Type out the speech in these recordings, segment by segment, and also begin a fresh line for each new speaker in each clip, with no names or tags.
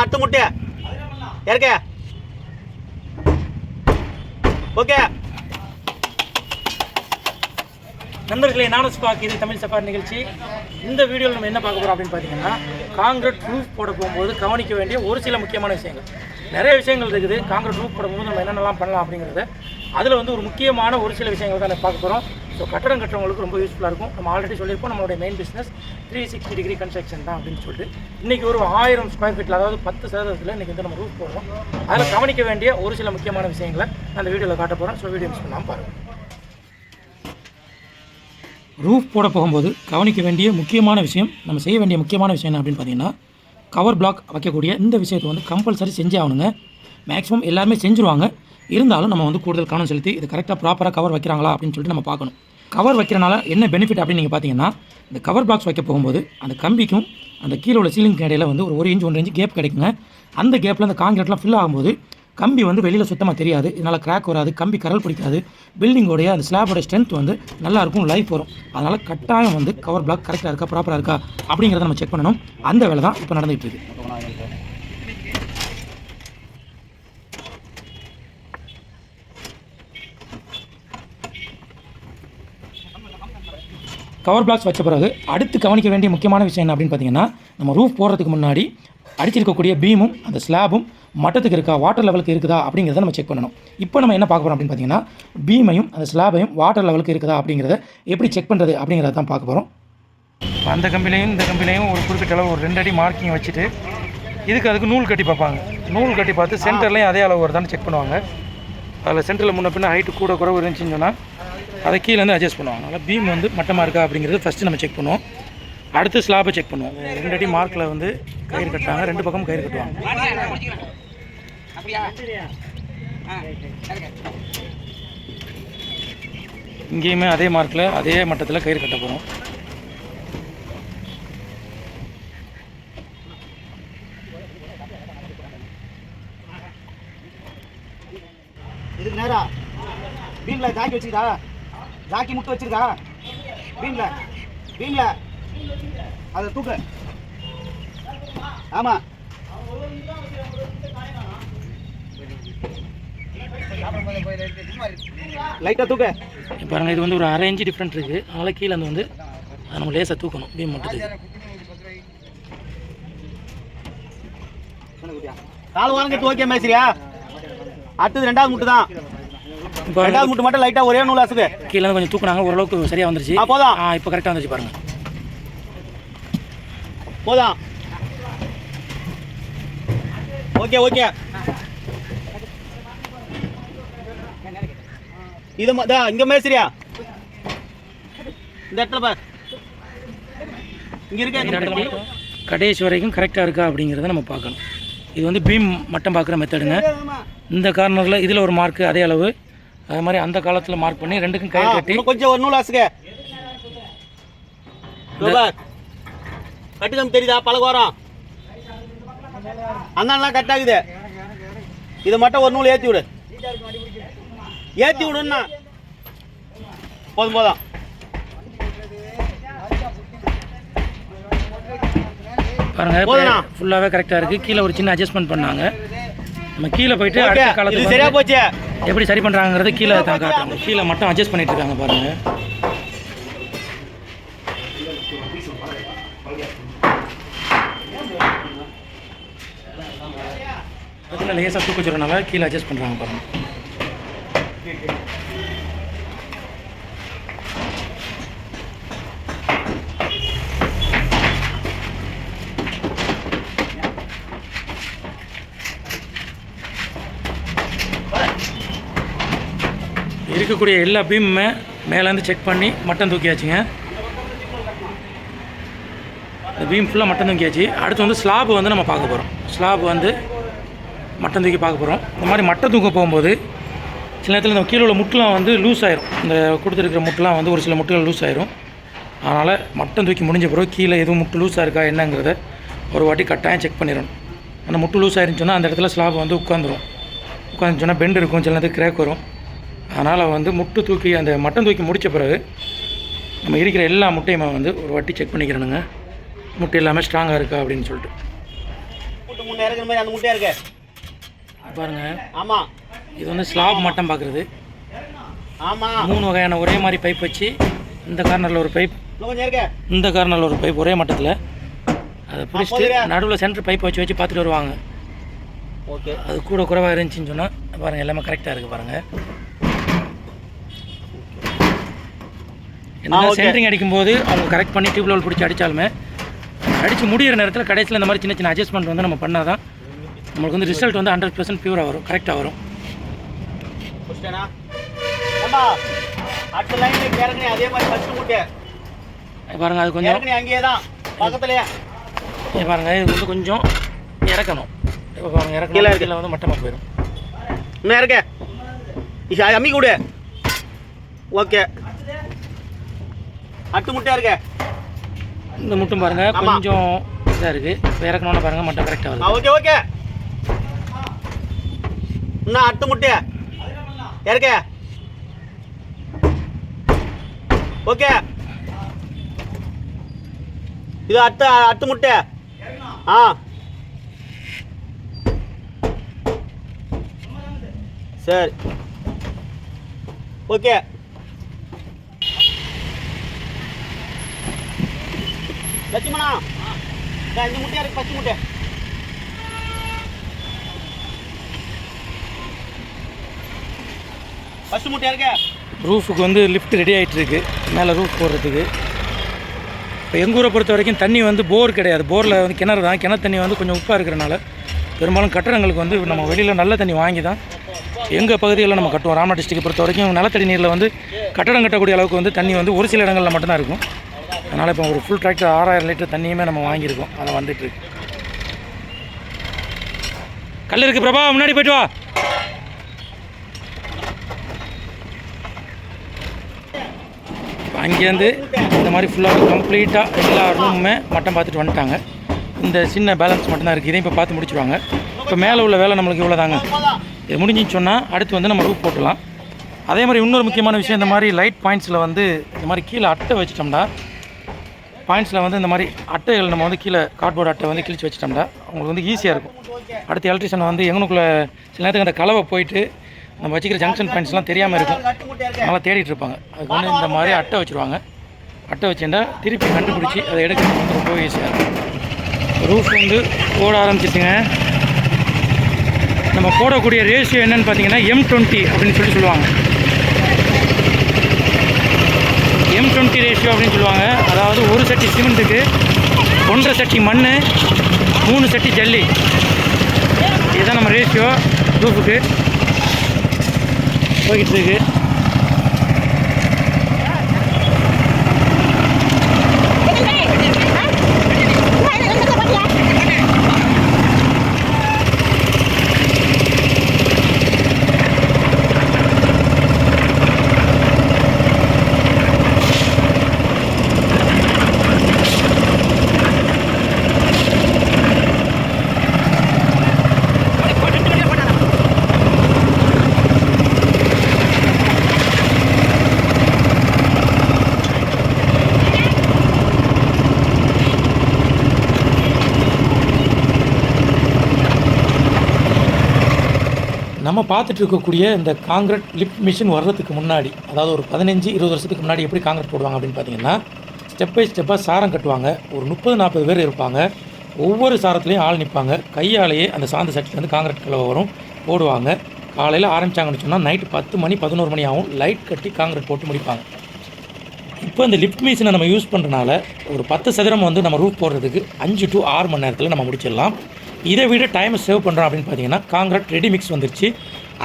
அடுத்த முட்டு இறக்க. ஓகே.
நண்பர்களே நானும் ஸ்பாக் இது தமிழ் சஃபார் நிகழ்ச்சி. இந்த வீடியோவில் நம்ம என்ன பார்க்க போகிறோம் அப்படின்னு பார்த்தீங்கன்னா காங்கிரட் ரூஃப் போட போகும்போது கவனிக்க வேண்டிய ஒரு சில முக்கியமான விஷயங்கள். நிறைய விஷயங்கள் இருக்குது. காங்கிரட் ரூஃப் போடும்போது நம்ம என்னென்னலாம் பண்ணலாம் அப்படிங்கிறது அதில் வந்து ஒரு முக்கியமான ஒரு சில விஷயங்கள் தான் பார்க்க போகிறோம் ஸோ கட்டடம் கட்டுறவங்களுக்கு ரொம்ப யூஸ்ஃபுல்லாக இருக்கும். நம்ம ஆல்ரெடி சொல்லியிருப்போம் நம்மளுடைய main business three sixty degree construction தான் அப்படின்னு சொல்லிட்டு. இன்றைக்கி ஒரு ஆயிரம் ஸ்கொயர் ஃபீட்டில் அதாவது பத்து சதவீதத்தில் இன்றைக்கி வந்து நம்ம ரூப் போடுறோம். அதில் கவனிக்க வேண்டிய ஒரு சில முக்கியமான விஷயங்களை நான் அந்த வீடியோவில் காட்ட போகிறேன் ஸோ வீடியோ மிஸ் பண்ணாமல் பாருங்கள் ரூஃப் போட போகும்போது கவனிக்க வேண்டிய முக்கியமான விஷயம் நம்ம செய்ய வேண்டிய முக்கியமான விஷயம் என்ன அப்படின்னு பார்த்தீங்கன்னா கவர் பிளாக் வைக்கக்கூடிய இந்த விஷயத்தை வந்து கம்பல்சரி செஞ்சே ஆகணுங்க. மேக்ஸிமம் எல்லாருமே செஞ்சுருவாங்க. இருந்தாலும் நம்ம வந்து கூடுதல் கவனம் செலுத்தி இது கரெக்டாக ப்ராப்பராக கவர் வைக்கிறாங்களா அப்படின்னு சொல்லிட்டு நம்ம பார்க்கணும். கவர் வைக்கிறனால என்ன பெனிஃபிட் அப்படின்னு நீங்கள் பார்த்தீங்கன்னா இந்த கவர் பாக்ஸ் வைக்க போகும்போது அந்த கம்பிக்கும் அந்த கீழே உள்ள சீலிங் இடையில வந்து ஒரு ஒரு இன்ச் ஒன்று இன்ச் கேப் கிடைக்குங்க. அந்த கேப்பில் அந்த காங்கிரீட்லாம் ஃபில் ஆகும்போது கம்பி வந்து வெளியில் சுத்தமாக தெரியாது. இதனால் கிராக் வராது கம்பி கரல் பிடிக்காது. பில்டிங்கோடைய அந்த ஸ்லாபோட ஸ்ட்ரென்த் வந்து நல்லா இருக்கும் லைஃப் வரும். அதனால் கட்டாயம் வந்து கவர் பிளாக் கரெக்டாக இருக்கா ப்ராப்பராக இருக்கா அப்படிங்கிறத நம்ம செக் பண்ணணும். அந்த வேலை தான் இப்போ நடந்துகிட்டு இருக்குது கவர் பிளாக்ஸ் வச்ச பிறகு அடுத்து கவனிக்க வேண்டிய முக்கியமான விஷயம் என்ன அப்படின்னு பார்த்தீங்கன்னா நம்ம ரூஃப் போடுறதுக்கு முன்னாடி அடிச்சிருக்கக்கூடிய பீமும் அந்த ஸ்லாபும் மட்டத்துக்கு இருக்கா வாட்டர் லெவலுக்கு இருக்குதா அப்படிங்கிறத நம்ம செக் பண்ணணும். இப்போ நம்ம என்ன பார்க்க போகிறோம் அப்படின்னு பார்த்தீங்கன்னா பீமையும் அந்த ஸ்லாபையும் வாட்டர் லெவலுக்கு இருக்குதா அப்படிங்கிறத எப்படி செக் பண்ணுறது அப்படிங்கிறத தான் பார்க்க போகிறோம் அந்த கம்பிலையும் இந்த கம்பிலையும் ஒரு குறிப்பிட்ட அளவு ஒரு ரெண்டு அடி மார்க்கிங் வச்சுட்டு இதுக்கு அதுக்கு நூல் கட்டி பார்ப்பாங்க. நூல் கட்டி பார்த்து சென்டர்லையும் அதே அளவு வருதான்னு செக் பண்ணுவாங்க. அதில் சென்டரில் முன்ன பின்ன ஹைட்டு கூட குறைவு இருந்துச்சுன்னு சொன்னால் அதை கீழேருந்து அட்ஜஸ்ட் பண்ணுவாங்க. அதனால் பீம் வந்து மட்டமாக இருக்கா அப்படிங்கிறது ஃபஸ்ட்டு நம்ம செக் பண்ணுவோம். அடுத்து ஸ்லாபை செக் பண்ணுவோம். ரெண்டு அடி மார்க்கில் வந்து கயிறு கட்டுறாங்க. ரெண்டு பக்கம் கயிறு கட்டுவாங்க. இங்கேயுமே அதே மார்க்கில் அதே மட்டத்தில் கயிறு கட்ட போகிறோம்
இதுக்கு நேரா பீம்ல தாக்கி வச்சுக்கிட்டா ஜாக்கி முட்டை வச்சிருக்கா? பீம்ல பீம்ல. அதை தூக்கு. ஆமா. லைட்டா தூக்கு.
பாருங்கள் இது வந்து ஒரு அரை இன்ச்சு டிஃப்ரெண்ட் இருக்குது அதனால் கீழே வந்து வந்து அதை நம்ம லேசாக தூக்கணும். பீம் மட்டத்துக்கு.
கால் வாரங்கிறது ஓகே மேஸ்திரியா? அடுத்தது ரெண்டாவது முட்டு தான் ரெண்டாவது முட்டு மட்டும் லைட்டா ஒரே நூல் அசுக்கு
கீழே கொஞ்சம் தூக்குனாங்க ஓரளவுக்கு சரியாக வந்துருச்சு.
போதும்.
ஆ இப்போ கரெக்டாக வந்துருச்சு பாருங்கள்
போதும். Okay okay. இது இங்க மேஸ்திரியா இந்த இடத்துல பார். இங்க இருக்க
கடைசி வரைக்கும் கரெக்டாக இருக்கா அப்படிங்கிறத நம்ம பார்க்கணும். இது வந்து பீம் மட்டம் பார்க்குற மெத்தடுங்க இந்த கார்னரில் இதில் ஒரு மார்க்கு அதே அளவு. அது மாதிரி அந்த காலத்தில் மார்க் பண்ணி ரெண்டுக்கும் கயிறு கட்டி
கொஞ்சம் ஒரு நூல் அசுக்க கட்டுக்கம் தெரியுதா? பழகோரம் அண்ணாலாம் கட் ஆகுது. இதை மட்டும் ஒரு நூல் ஏற்றி விடு. ஏற்றி விடுன்னா போதும் போதும்.
பாருங்க. ஃபுல்லாகவே கரெக்டாக இருக்குது கீழே ஒரு சின்ன அட்ஜஸ்ட்மெண்ட் பண்ணாங்க. நம்ம கீழே போயிட்டு அடுத்த
இது
காலத்துக்கு
சரியா
வந்து
போச்சு.
எப்படி சரி பண்ணுறாங்கிறது கீழே தான் காட்டுறாங்க. கீழே மட்டும் அட்ஜஸ்ட் பண்ணிட்டு இருக்காங்க பாருங்க. அதில் லேசாக தூக்க சொல்கிறனால கீழே அட்ஜஸ்ட் பண்ணுறாங்க பாருங்க. இருக்கக்கூடிய எல்லா பீமுமே மேலேருந்து செக் பண்ணி மட்டன் தூக்கியாச்சுங்க. இந்த பீம் ஃபுல்லாக மட்டன் தூக்கியாச்சு. அடுத்து வந்து ஸ்லாப் வந்து நம்ம பார்க்க போகிறோம் ஸ்லாப் வந்து மட்டன் தூக்கி பார்க்க போகிறோம் இந்த மாதிரி மட்டன் தூக்க போகும்போது சில நேரத்தில் இந்த கீழே உள்ள முட்டெலாம் வந்து லூஸ் ஆயிரும். இந்த கொடுத்துருக்கிற முட்டெலாம் வந்து ஒரு சில முட்டுகள் லூஸ் ஆயிரும். அதனால் மட்டன் தூக்கி முடிஞ்ச பிறகு கீழே எதுவும் முட்டு லூஸாக இருக்கா என்னங்கிறத ஒரு வாட்டி கட்டாயம் செக் பண்ணிடணும். அந்த முட்டு லூஸ் ஆயிருந்துச்சுன்னா அந்த இடத்துல ஸ்லாப் வந்து உட்காந்துரும் உட்காந்துச்சுன்னா பெண்டு இருக்கும். சில நேரத்துக்கு கிராக் வரும். அதனால் வந்து முட்டு தூக்கி அந்த மட்டன் தூக்கி முடித்த பிறகு நம்ம இருக்கிற எல்லா முட்டையுமே வந்து ஒரு வாட்டி செக் பண்ணிக்கிறணுங்க முட்டை எல்லாமே ஸ்ட்ராங்காக இருக்கா அப்படின்னு சொல்லிட்டு. பாருங்க.
ஆமா.
இது வந்து ஸ்லாப் மட்டம் பார்க்குறது
ஆமா.
மூணு வகையான ஒரே மாதிரி பைப் வச்சு இந்த கார்னரில் ஒரு பைப் இந்த கார்னரில் ஒரு பைப் ஒரே மட்டத்தில். அதை பிடிச்சிட்டு நடுவில் சென்டர் பைப் வச்சு வச்சு பார்த்துட்டு வருவாங்க.
ஓகே.
அது கூட குறைவாக இருந்துச்சுன்னு சொன்னால் பாருங்கள் எல்லாமே கரெக்டாக இருக்குது பாருங்கள் என்ன
okay.
சென்ட்ரிங் அடிக்கும்போது அவங்க கரெக்ட் பண்ணி டியூப் லெவல் பிடிச்சி அடித்தாலுமே அடித்து முடிகிற நேரத்தில் கடைசியில் இந்த மாதிரி சின்ன சின்ன அட்ஜஸ்ட்மெண்ட் வந்து நம்ம பண்ணால் தான் நம்மளுக்கு வந்து ரிசல்ட் வந்து ஹண்ட்ரட் பர்சன்ட் பியூராக வரும் கரெக்டாக வரும்.
இறக்குனே அதே மாதிரி
கொஞ்சம்.
அங்கேயே தான் பக்கத்துலயே.
இங்க பாருங்க இது வந்து கொஞ்சம் இறக்கணும். இப்போ பாருங்க
கீழே
இறக்கணும்
இருக்கு.
கீழே வந்து மட்டமாக போயிடும்
இன்னும் இருக்கு இது அம்மி கொடு. ஓகே. அட்டு முட்டையா இருக்கு?
இந்த முட்டும் பாருங்க. கொஞ்சம் இதாக இருக்குது இறக்கணும்னு பாருங்க மட்டம் கரெக்டாக வருது.
Okay okay. இன்னும் அட்டு முட்டை? இறக்க. ஓகே. இது அட்டு அட்டு முட்டை. ஆ. சரி. ஓகே. லட்சுமணா இந்த அஞ்சு முட்டையா இருக்கு பச்சை முட்டை. பச்சை முட்டையா இருக்க.
ரூஃபுக்கு வந்து லிஃப்ட் ரெடி ஆகிட்டு இருக்கு மேலே ரூஃப் போடுறதுக்கு. இப்போ எங்கள் ஊரை பொறுத்த வரைக்கும் தண்ணி வந்து போர் கிடையாது. போரில் வந்து கிணறு தான். கிணறு தண்ணி வந்து கொஞ்சம் உப்பாக இருக்கிறனால பெரும்பாலும் கட்டடங்களுக்கு வந்து நம்ம வெளியில் நல்ல தண்ணி வாங்கி தான் எங்கள் பகுதிகளில் நம்ம கட்டுவோம். ராமநாத டிஸ்ட்ரிக்ட் பொறுத்த வரைக்கும் நிலத்தடி நீரில் வந்து கட்டடம் கட்டக்கூடிய அளவுக்கு வந்து தண்ணி வந்து ஒரு சில இடங்களில் மட்டும்தான் இருக்கும். அதனால் இப்போ ஒரு ஃபுல் டிராக்டர் ஆறாயிரம் லிட்டர் தண்ணியுமே நம்ம வாங்கியிருக்கோம். அதை வந்துட்டு கல் இருக்கு பிரபா முன்னாடி போயிட்டு வா. அங்கேருந்து இந்த மாதிரி ஃபுல்லாக கம்ப்ளீட்டாக எல்லா ரூமுமே மட்டம் பார்த்துட்டு வந்துட்டாங்க. இந்த சின்ன பேலன்ஸ் மட்டும்தான் இருக்குது இதையும் இப்போ பார்த்து முடிச்சுருவாங்க. இப்போ மேலே உள்ள வேலை நம்மளுக்கு இவ்வளோ தாங்க இது முடிஞ்சுன்னு சொன்னால் அடுத்து வந்து நம்ம ரூப் போட்டுடலாம். அதே மாதிரி இன்னொரு முக்கியமான விஷயம் இந்த மாதிரி லைட் பாயிண்ட்ஸில் வந்து இந்த மாதிரி கீழே அட்டை வச்சிட்டோம்னா பாயிண்ட்ஸில் வந்து இந்த மாதிரி அட்டைகள் நம்ம வந்து கீழே கார்ட்போர்ட் அட்டை வந்து கிழிச்சு வச்சிட்டோம்னா உங்களுக்கு வந்து ஈஸியாக இருக்கும். அடுத்து எலக்ட்ரிஷன் வந்து எங்கனுக்குள்ளே சில நேரத்துக்கு அந்த கலவை போயிட்டு நம்ம வச்சுக்கிற ஜங்ஷன் பாயிண்ட்ஸ்லாம் தெரியாமல் இருக்கும். நல்லா தேடிட்டு இருப்பாங்க. அதுக்கு வந்து இந்த மாதிரி அட்டை வச்சுருவாங்க. அட்டை வச்சுருந்தா திருப்பி கண்டுபிடிச்சி அதை எடுக்கிறது வந்து ரொம்ப ஈஸியாக இருக்கும். ரூஃப் வந்து போட ஆரம்பிச்சிட்டுங்க நம்ம போடக்கூடிய ரேஷியோ என்னென்னு பார்த்தீங்கன்னா எம் டுவெண்ட்டி அப்படின்னு சொல்லி சொல்லுவாங்க. எம் டுவெண்ட்டி ரேஷியோ அப்படின்னு சொல்லுவாங்க. அதாவது ஒரு சட்டி சிமெண்ட்டுக்கு ஒன்றரை சட்டி மண் மூணு சட்டி ஜல்லி. இதுதான் நம்ம ரேஷியோ தூப்புக்கு போய்கிட்டு இருக்குது நம்ம பார்த்துட்டு இருக்கக்கூடிய இந்த காங்கிரட் லிஃப்ட் மிஷின் வர்றதுக்கு முன்னாடி அதாவது ஒரு பதினஞ்சு இருபது வருஷத்துக்கு முன்னாடி எப்படி காங்கிரட் போடுவாங்க அப்படின்னு பார்த்தீங்கன்னா ஸ்டெப் பை ஸ்டெப்பாக சாரம் கட்டுவாங்க. ஒரு முப்பது நாற்பது பேர் இருப்பாங்க. ஒவ்வொரு சாரத்துலேயும் ஆள் நிற்பாங்க கையாலேயே அந்த சாந்த சட்டிலேருந்து காங்கிரட் கிளவ வரும் போடுவாங்க. காலையில் ஆரம்பிச்சாங்கன்னு சொன்னால் நைட்டு பத்து மணி பதினோரு மணி ஆகும். லைட் கட்டி காங்கிரட் போட்டு முடிப்பாங்க. இப்போ இந்த லிஃப்ட் மிஷினை நம்ம யூஸ் பண்ணுறனால ஒரு பத்து சதுரம் வந்து நம்ம ரூப் போடுறதுக்கு அஞ்சு டு ஆறு மணி நேரத்தில் நம்ம முடிச்சிடலாம். இதை விட டைம் சேவ் பண்ணுறோம் அப்படின்னு பார்த்தீங்கன்னா காங்கிரட் ரெடி மிக்ஸ் வந்துருச்சு.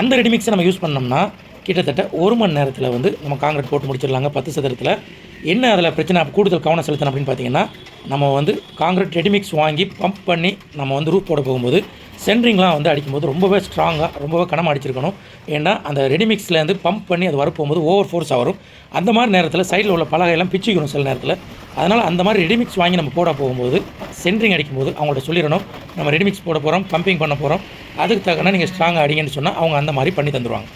அந்த ரெடி மிக்ஸை நம்ம யூஸ் பண்ணோம்னா கிட்டத்தட்ட ஒரு மணி நேரத்தில் வந்து நம்ம காங்கிரட் போட்டு முடிச்சிடலாங்க பத்து சதுரத்தில். என்ன அதில் பிரச்சனை? கூடுதல் கவனம் செலுத்தணும் அப்படின்னு பார்த்தீங்கன்னா நம்ம வந்து காங்கிரட் ரெடிமிக்ஸ் வாங்கி பம்ப் பண்ணி நம்ம வந்து ரூப் போட போகும்போது சென்ட்ரிங்லாம் வந்து அடிக்கும்போது ரொம்பவே ஸ்ட்ராங்காக ரொம்பவே கனமாக அடிச்சிருக்கணும். ஏன்னா அந்த ரெடிமிக்ஸ்லேருந்து பம்ப் பண்ணி அது வரப்போகும்போது ஓவர் ஃபோர்ஸாக வரும். அந்த மாதிரி நேரத்தில் சைடில் உள்ள பலகையெல்லாம் பிச்சுக்கணும் சில நேரத்தில். அதனால் அந்த மாதிரி ரெடிமிக்ஸ் வாங்கி நம்ம போட போகும்போது சென்ட்ரிங் அடிக்கும்போது அவங்கள்ட்ட சொல்லிடணும். நம்ம ரெடிமிக்ஸ் போட போகிறோம் பம்பிங் பண்ண போகிறோம் அதுக்கு தக்கன நீங்கள் ஸ்ட்ராங்காக அடிங்கன்னு சொன்னால் அவங்க அந்த மாதிரி பண்ணி தந்துடுவாங்க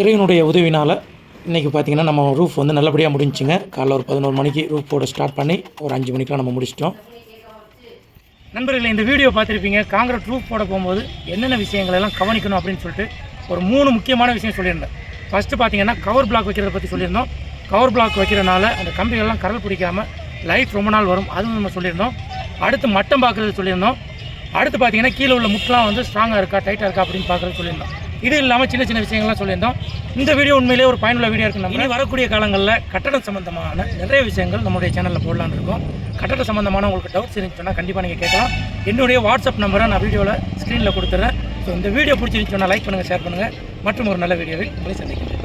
இறைவனுடைய உதவினால் இன்றைக்கி பார்த்தீங்கன்னா நம்ம ரூஃப் வந்து நல்லபடியாக முடிஞ்சுங்க காலைல ஒரு பதினோரு மணிக்கு ரூஃப் போட ஸ்டார்ட் பண்ணி ஒரு அஞ்சு மணிக்கெலாம் நம்ம முடிச்சிட்டோம். நண்பர்களே இந்த வீடியோ பார்த்துருப்பீங்க. காங்கிரட் ரூஃப் போட போகும்போது என்னென்ன விஷயங்கள் எல்லாம் கவனிக்கணும் அப்படின்னு சொல்லிட்டு ஒரு மூணு முக்கியமான விஷயம் சொல்லியிருந்தேன். ஃபஸ்ட்டு பார்த்தீங்கன்னா கவர் பிளாக் வைக்கிறத பற்றி சொல்லியிருந்தோம். கவர் பிளாக் வைக்கிறனால அந்த கம்பிகள்லாம் கரல் பிடிக்காமல் லைஃப் ரொம்ப நாள் வரும். அதுவும் நம்ம சொல்லியிருந்தோம். அடுத்து மட்டம் பார்க்குறது சொல்லியிருந்தோம். அடுத்து பார்த்தீங்கன்னா கீழே உள்ள முட்டெலாம் வந்து ஸ்ட்ராங்காக இருக்கா டைட்டாக இருக்கா அப்படின்னு பார்க்குறது சொல்லியிருந்தோம். இது இல்லாமல் சின்ன சின்ன விஷயங்கள்லாம் சொல்லியிருந்தோம். இந்த வீடியோ உண்மையிலேயே ஒரு பயனுள்ள வீடியோ இருக்கு நம்ம வரக்கூடிய காலங்களில் கட்டடம் சம்பந்தமான நிறைய விஷயங்கள் நம்மளுடைய சேனலில் போடலான்னு இருக்கோம். கட்டட சம்பந்தமான உங்களுக்கு டவுட்ஸ் இருந்துச்சுன்னா கண்டிப்பாக நீங்கள் கேட்கலாம். என்னுடைய வாட்ஸ்அப் நம்பரை நான் வீடியோவில் ஸ்க்ரீனில் கொடுத்துறேன். ஸோ இந்த வீடியோ பிடிச்சிருந்துச்சுன்னா லைக் பண்ணுங்கள் ஷேர் பண்ணுங்கள் மற்றும் ஒரு நல்ல வீடியோவில் உங்களை சந்திக்கிறேன்.